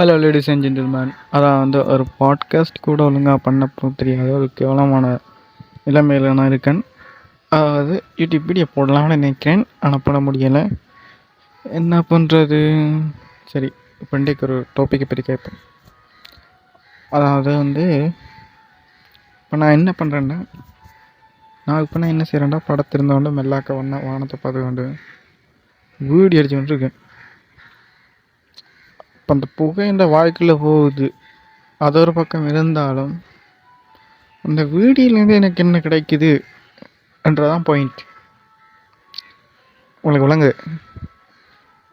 Hello ladies and gentleman அதான் வந்து ஒரு பாட்காஸ்ட் கூட ஒழுங்காக பண்ணப்போ தெரியாத ஒரு கேவலமான நிலைமையில் நான் இருக்கேன். அதாவது யூடியூப் வீடியோ போடலாம்னு நினைக்கிறேன். ஆனால் போட முடியலை. என்ன பண்ணுறது சரி இப்போ ஒரு டாப்பிக்கை பற்றி கேட்பேன் அதாவது வந்து இப்போ நான் என்ன பண்ணுறேன்னா நான் இப்போ நான் என்ன செய்கிறேன்னா படத்திருந்தோண்டு மெல்லாக்க வண்ண வானத்தை பார்த்து கொண்டு வீடியோ அடிச்சு கொண்டு இருக்கேன். இப்போ அந்த புகை இந்த வாழ்க்கையில் போகுது. அது ஒரு பக்கம் இருந்தாலும் அந்த வீடியோலேருந்து எனக்கு என்ன கிடைக்குது என்றதான் பாயிண்ட் உங்களுக்கு விளங்குது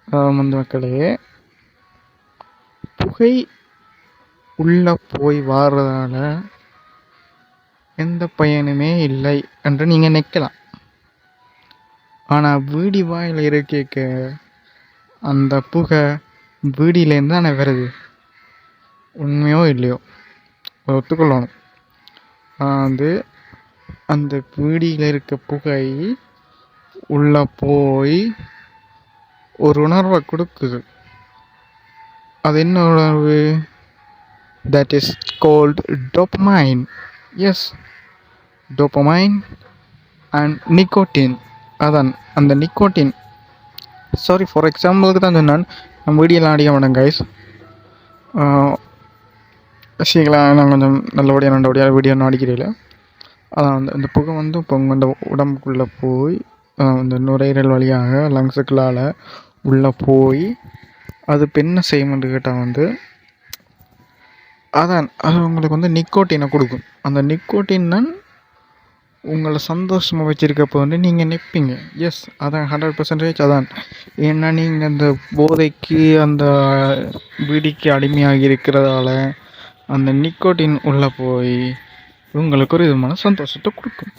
அந்த மக்களே புகை உள்ளே போய் வாடுறதால எந்த பயனுமே இல்லை என்று நீங்கள் நிற்கலாம் ஆனால் வீடி வாயில் இருக்க அந்த புகை பீடியிலேருந்து தானே வருது உண்மையோ இல்லையோ? அதை ஒத்துக்கொள்ளணும். வந்து அந்த பீடியில் இருக்க புகை உள்ளே போய் ஒரு உணர்வை கொடுக்குது. அது என்ன உணர்வு? That is called dopamine yes dopamine and nicotine அதான் அந்த நிக்கோட்டின் சாரி ஃபார் எக்ஸாம்பிளுக்கு தான் சொன்னான். நம்ம வீடியோலாம் அடிக்க மாட்டோம் கைஸ் சீக்கிரம் நான் கொஞ்சம் நல்லபடியாக நல்லபடியாக வீடியோ நான் அதான் அந்த இந்த புகை வந்து இப்போ உங்கள் உடம்புக்குள்ளே போய் அந்த இந்த நுரையீரல் வழியாக லங்ஸுக்குள்ளால் உள்ளே போய் அது இப்போ என்ன கேட்டால் வந்து அதான் அது உங்களுக்கு வந்து நிக்கோட்டினை கொடுக்கும். அந்த நிக்கோட்டின் தான் உங்களை சந்தோஷமாக வச்சுருக்கப்போ வந்து நீங்கள் நிற்பீங்க எஸ் அதான் ஹண்ட்ரட் பர்சன்டேஜ் அதான். ஏன்னா நீங்கள் அந்த போதைக்கு அந்த பீடிக்கு அடிமையாகி இருக்கிறதால அந்த நிக்கோட்டின் உள்ளே போய் உங்களுக்கு ஒரு விதமான சந்தோஷத்தை கொடுக்கும்.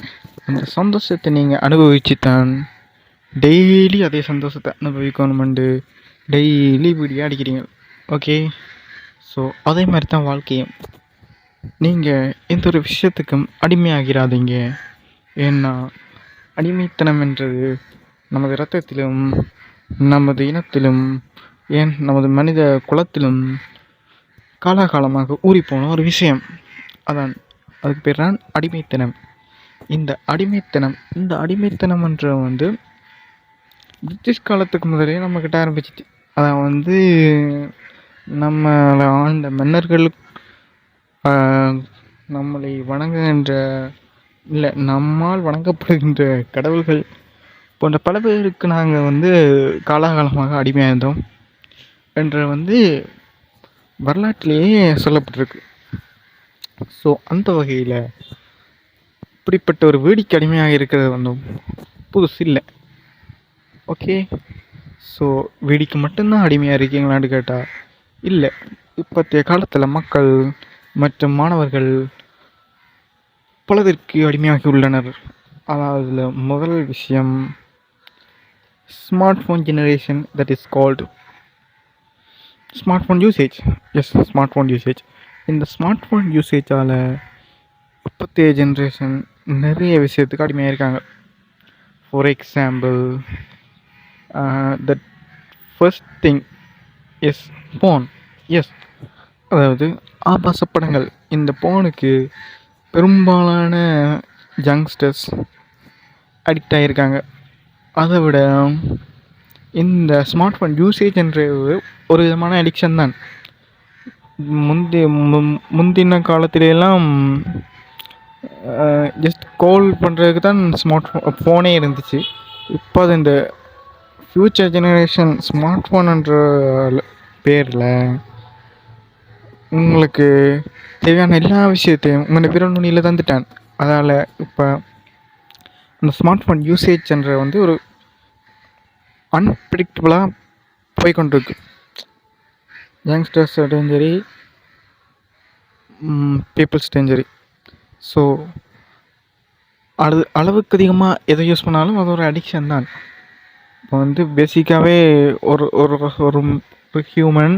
அந்த சந்தோஷத்தை நீங்கள் அனுபவிச்சு தான் டெய்லி அதே சந்தோஷத்தை அனுபவிக்கணுமெண்டு டெய்லி வீடியோ அடிக்கிறீங்க. ஓகே ஸோ அதே மாதிரி தான் வாழ்க்கையும். நீங்கள் எந்த ஒரு விஷயத்துக்கும் அடிமையாகிறாதீங்க ஏன்னா அடிமைத்தனம் என்றது நமது இரத்தத்திலும் நமது இனத்திலும் ஏன் நமது மனித குலத்திலும் காலாகாலமாக ஊறிப்போன ஒரு விஷயம். அதான் அதுக்கு பேர் தான் அடிமைத்தனம். இந்த அடிமைத்தனம் இந்த அடிமைத்தனம் என்ற வந்து பிரிட்டிஷ் காலத்துக்கு முதலே நம்மக்கிட்ட ஆரம்பிச்சிச்சு. அதான் வந்து நம்மளை ஆண்ட மன்னர்கள் நம்மளை வணங்குகின்ற இல்லை நம்மால் வணங்கப்படுகின்ற கடவுள்கள் போன்ற பல பேருக்கு நாங்கள் வந்து காலாகாலமாக அடிமையாக இருந்தோம் என்ற வந்து வரலாற்றிலேயே சொல்லப்பட்டிருக்கு. ஸோ அந்த வகையில் இப்படிப்பட்ட ஒரு வேடிக்கை அடிமையாக இருக்கிறது வந்து புதுசு இல்லை. ஓகே ஸோ வேடிக்கை மட்டும்தான் அடிமையாக இருக்கீங்களான்னு கேட்டால் இல்லை. இப்போத்தைய காலத்தில் மக்கள் மற்றும் மாணவர்கள் பலதற்கு அடிமையாகி உள்ளனர் அதாவது முதல் விஷயம் smart phone generation that is called smart phone usage is smart phone usage இந்த ஸ்மார்ட் ஃபோன் யூசேஜால் இப்போத்தைய ஜென்ரேஷன் நிறைய விஷயத்துக்கு அடிமையாக இருக்காங்க for example that first thing is phone is அதாவது ஆபாச படங்கள். இந்த ஃபோனுக்கு பெரும்பாலான யங்ஸ்டர்ஸ் அடிக்ட் ஆகியிருக்காங்க அதை விட இந்த ஸ்மார்ட் ஃபோன் யூசேஜ்ன்றது ஒரு விதமான அடிக்ஷன் தான். முந்தைய மு- முந்தின காலத்திலெல்லாம் ஜஸ்ட் கால் பண்ணுறதுக்கு தான் ஸ்மார்ட் ஃபோ ஃபோனே இருந்துச்சு. இப்போ அது இந்த ஃப்யூச்சர் ஜெனரேஷன் ஸ்மார்ட் ஃபோனுன்ற பேரில் உங்களுக்கு தேவையான எல்லா விஷயத்தையும் உங்கள் விரல் நுனியில் தந்துட்டான் அதால் இப்போ அந்த ஸ்மார்ட் ஃபோன் யூசேஜ்ன்ற வந்து ஒரு அன்பிரிடிக்டபுளாக போய்கொண்டிருக்கு. யங்ஸ்டர்ஸ் டேஞ்சரி பீப்புள்ஸ்டையும் சரி. ஸோ அது அளவுக்கு அதிகமாக எதை யூஸ் பண்ணாலும் அது ஒரு அடிக்ஷன் தான். இப்போ வந்து பேசிக்காகவே ஒரு ஒரு ஒரு ஹியூமன்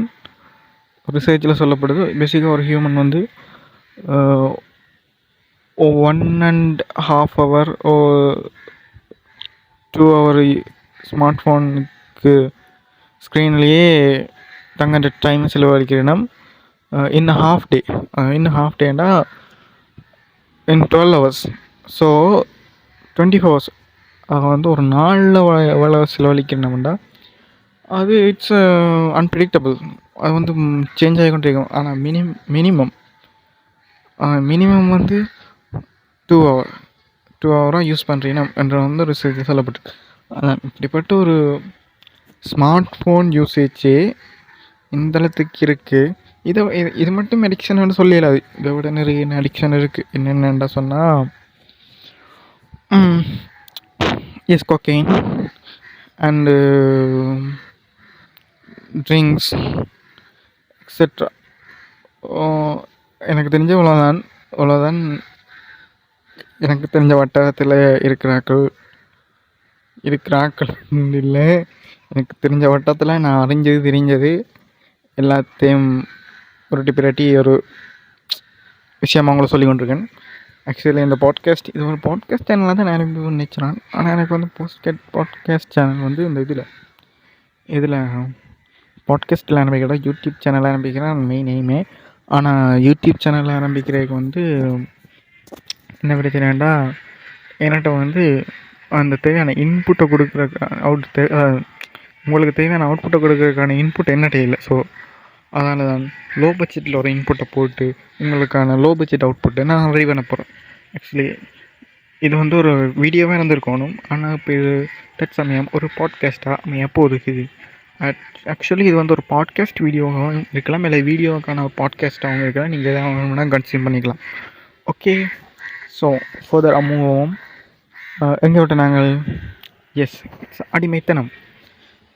ரிசர்ச்சில் சொல்லப்படுது பேசிக்காக ஒரு ஹியூமன் வந்து one and half hour or two hour smart ஃபோனுக்கு ஸ்க்ரீன்லேயே தங்கன்ற time செலவழிக்கிறேன்னா in half day in half டேண்டா in twelve hours so twenty hours ஆக வந்து ஒரு நாளில் எவ்வளோ செலவழிக்கிறோம்டா அது இட்ஸ் அன்பிரிடிக்டபிள் uh, அது வந்து சேஞ்ச் ஆகிக்கொண்டே இருக்கும். ஆனால் மினிம் மினிமம் மினிமம் வந்து டூ ஹவர் டூ ஹவராக யூஸ் பண்ணுறீங்கன்னா என்ற வந்து ஒரு சொல்லப்பட்டு அதான் இப்படிப்பட்ட ஒரு ஸ்மார்ட் ஃபோன் யூசேஜே இந்த அளத்துக்கு இருக்குது இதை இது இது மட்டும் அடிக்ஷன் வந்து சொல்லிடலாது இதை விட நிறைய அடிக்ஷன் இருக்குது என்னென்னடா சொன்னால் is cocaine and drinks etcetera எனக்கு தெரிஞ்ச இவ்வளோதான் இவ்வளோதான் எனக்கு தெரிஞ்ச வட்டாரத்தில் இருக்கிறாக்கள் இருக்கிறாக்கள் இல்லை எனக்கு தெரிஞ்ச வட்டத்தில் நான் அறிஞ்சது தெரிஞ்சது எல்லாத்தையும் புரட்டி பிரட்டி ஒரு விஷயமாக அவங்கள சொல்லி கொண்டிருக்கேன் ஆக்சுவலி இந்த பாட்காஸ்ட் இது ஒரு பாட்காஸ்ட் சேனலாக தான் நான் நினச்சினான் ஆனால் எனக்கு வந்து போஸ்ட்கேட் பாட்காஸ்ட் சேனல் வந்து இந்த இதில் இதில் பாட்காஸ்ட்டில் ஆரம்பிக்கிறதா யூடியூப் சேனல் ஆரம்பிக்கிறேன் மெயின் எய்மே ஆனால் யூடியூப் சேனல் ஆரம்பிக்கிறதுக்கு வந்து என்ன பிரச்சனைண்டா என்கிட்ட வந்து அந்த தேவையான இன்புட்டை கொடுக்குற அவுட் தே உங்களுக்கு தேவையான அவுட்புட்டை கொடுக்குறதுக்கான இன்புட் என்ன இல்லை. ஸோ அதனால தான் லோ பட்ஜெட்டில் ஒரு இன்புட்டை போட்டு உங்களுக்கான லோ பட்ஜெட் அவுட்புட்டை நான் ரெடி பண்ண போகிறேன் ஆக்சுவலி இது வந்து ஒரு வீடியோவாக இருந்திருக்கணும் ஆனால் இப்போ இது தற்சமயம் ஒரு பாட்காஸ்ட்டாக அமைய போகுது. ஆக்சுவலி இது வந்து ஒரு பாட்காஸ்ட் வீடியோவாகவும் இருக்கலாம். இல்லை வீடியோவுக்கான பாட்காஸ்ட்டாகவும் இருக்கலாம். நீங்கள் எதாவது வேணும்னா கன்சியூம் பண்ணிக்கலாம். ஓகே ஸோ ஃபர்தர் அமூவம் எங்கே விட்ட நாங்கள்? எஸ் இட்ஸ் அடிமைத்தனம்.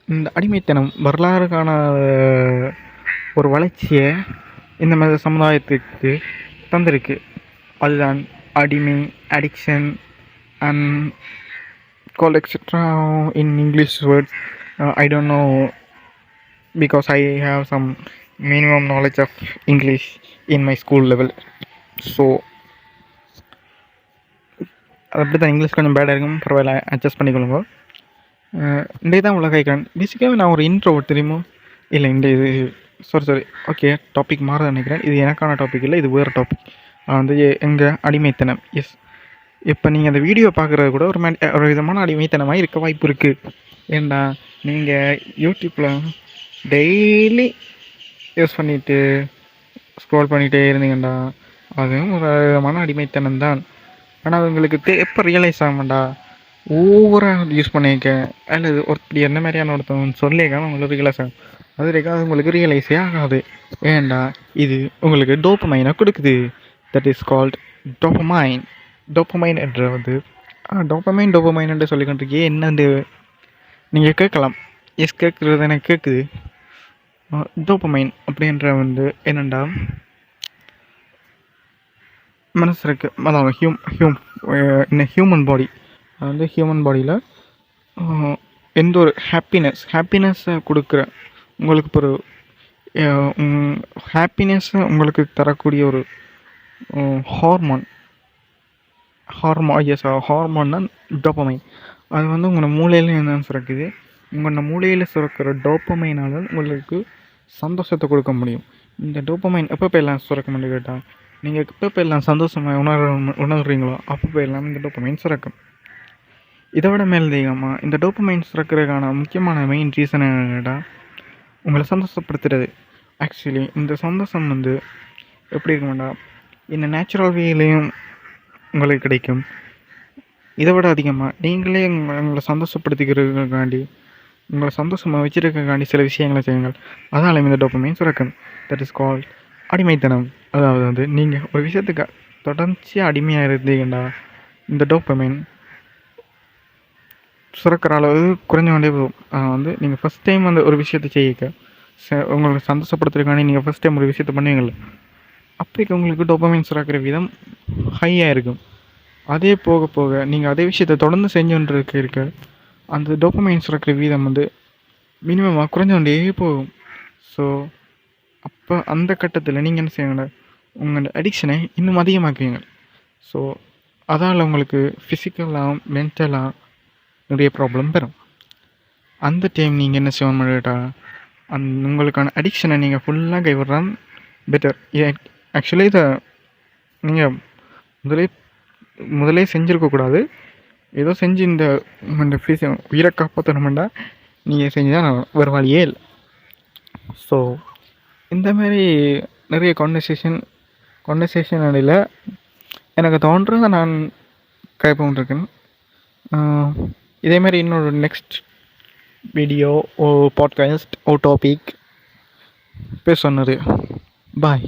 இந்த அடிமைத்தனம் வரலாறுக்கான ஒரு வளர்ச்சியை இந்த மாதிரி சமுதாயத்துக்கு தந்திருக்கு. அதுதான் அடிமை addiction and call etcetera in English words I don't know because I have some minimum knowledge of English in my school level so so அப்படி தான் இங்கிலீஷ் கொஞ்சம் பேடாக இருக்கும். பரவாயில்ல அட்ஜஸ்ட் பண்ணிக்கொள்ளுங்க. Uh, இன்றைய தான் உலக ஐக்கான் பேசிக்காகவே நான் ஒரு இன்ட்ரோ தெரியுமோ? இல்லை இந்த இது சாரி சாரி ஓகே டாபிக் மாற நினைக்கிறேன். இது எனக்கான டாபிக் இல்லை இது வேறு டாபிக் வந்து எங்கள் அடிமைத்தனம். எஸ் இப்போ நீங்கள் அந்த வீடியோ பார்க்குறது கூட ஒரு மே ஒரு விதமான அடிமைத்தனமாக இருக்க வாய்ப்பு இருக்குது ஏண்டா? நீங்கள் யூடியூப்பில் டெய்லி யூஸ் பண்ணிவிட்டு ஸ்க்ரோல் பண்ணிகிட்டே இருந்தீங்கண்டா. அதுவும் ஒரு விதமான அடிமைத்தனம் தான். ஆனால் உங்களுக்கு எப்போ ரியலைஸ் ஆகும்டா? ஓவராக யூஸ் பண்ணியிருக்கேன் அல்லது ஒருத்தர் என்ன மாதிரியான ஒருத்தவங்க சொல்லியிருக்காங்க உங்களுக்கு ரியலைஸ் ஆகும். அது வரைக்கும் அது உங்களுக்கு ரியலைஸே ஆகாது. ஏண்டா? இது உங்களுக்கு டோப்பமைனாக கொடுக்குது. That is called dopamine dopamine என்ற வந்து டோப்பமைன் டோப்பமைன் என்று சொல்லிக்கொண்டிருக்கே என்னது? நீங்கள் கேட்கலாம். எஸ் கேட்குறது எனக்கு கேட்குது. டோப்பமைன் அப்படின்ற வந்து என்னென்னா மனசு இருக்குது அதாவது ஹியூம் ஹியூம் இந்த ஹியூமன் பாடி அது வந்து ஹியூமன் பாடியில் எந்த ஒரு ஹாப்பினஸ் ஹாப்பினஸ்ஸை கொடுக்குற உங்களுக்கு ஒரு ஹாப்பினஸ்ஸை உங்களுக்கு தரக்கூடிய ஒரு ஹார்மோன் ஹார்மோ எஸ் ஹார்மோன் டோப்பமைன் அது வந்து உங்களோட மூளையில் என்னன்னு சுரக்குது. உங்களோட மூளையில் சுரக்கிற டோப்பமைனால் உங்களுக்கு சந்தோஷத்தை கொடுக்க முடியும். இந்த டோப்பமைன் எப்போ எல்லாம் சுரக்க முடியும் கேட்டால் நீங்கள் எப்போ எல்லாம் சந்தோஷமாக உணர் உணர்றீங்களோ அப்போ எல்லாம் இந்த டோப்பமைன் சுரக்கும். இதை விட மேலதிகமாக இந்த டோப்பமைன் சுரக்கிறதுக்கான முக்கியமான மெயின் ரீசன் கேட்டால் உங்களை சந்தோஷப்படுத்துறது. ஆக்சுவலி இந்த சந்தோஷம் வந்து எப்படி இருக்குமெண்டா இந்த நேச்சுரல் வேலையும் உங்களுக்கு கிடைக்கும். இதை விட அதிகமாக நீங்களே உங்களை சந்தோஷப்படுத்திக்கிறதுக்காண்டி உங்களை சந்தோஷமாக வச்சுருக்கக்காண்டி சில விஷயங்களை செய்யுங்கள். அதனால இந்த டோப்பமைன் சுரக்கம். தட் இஸ் கால் அடிமைத்தனம். அதாவது வந்து நீங்கள் ஒரு விஷயத்துக்கு தொடர்ச்சியாக அடிமையாக இருந்தீங்கண்டா இந்த டோப்பமைன் சுரக்கிற அளவு குறைஞ்ச கொண்டே போகும். வந்து நீங்கள் ஃபஸ்ட் டைம் அந்த ஒரு விஷயத்தை செய்யிக்க உங்களுக்கு சந்தோஷப்படுத்துறதுக்காண்டி நீங்கள் ஃபஸ்ட் டைம் ஒரு விஷயத்தை பண்ணுவீங்கள்ல அப்போக்கு உங்களுக்கு டோப்பமைன் சுரக்கிற விதம் ஹையாக இருக்கும். அதே போக போக நீங்கள் அதே விஷயத்தை தொடர்ந்து செஞ்சுட்டு இருக்க அந்த டோப்பமைன் சுரக்கிற வீதம் வந்து மினிமமாக குறைஞ்சோண்டே போகும். ஸோ அப்போ அந்த கட்டத்தில் நீங்கள் என்ன செய்யுங்க? உங்களோட அடிக்ஷனை இன்னும் அதிகமாக்குவீங்க. ஸோ அதால் உங்களுக்கு ஃபிசிக்கலாகவும் மென்டலாக நிறைய ப்ராப்ளம் வரும் அந்த டைம் நீங்கள் என்ன செய்வோம் பண்ணிட்டா அந் உங்களுக்கான அடிக்ஷனை நீங்கள் ஃபுல்லாக கைவிடுறான் பெட்டர் ஆக்சுவலி இதை நீங்கள் முதலே முதலே செஞ்சுருக்கக்கூடாது ஏதோ செஞ்சு இந்த இந்த ஃபீஸை உயிரை காப்பாற்றணுமெண்டா நீங்கள் செஞ்சு தான் வேறு இல்லை. ஸோ இந்த மாதிரி நிறைய கான்வர்சேஷன் கான்வர்சேஷன் அடையில் எனக்கு தோன்றதை நான் கைப்பொண்டு இதேமாரி இதேமாதிரி இன்னொரு next video or podcast or topic பேச சொன்னது. பாய்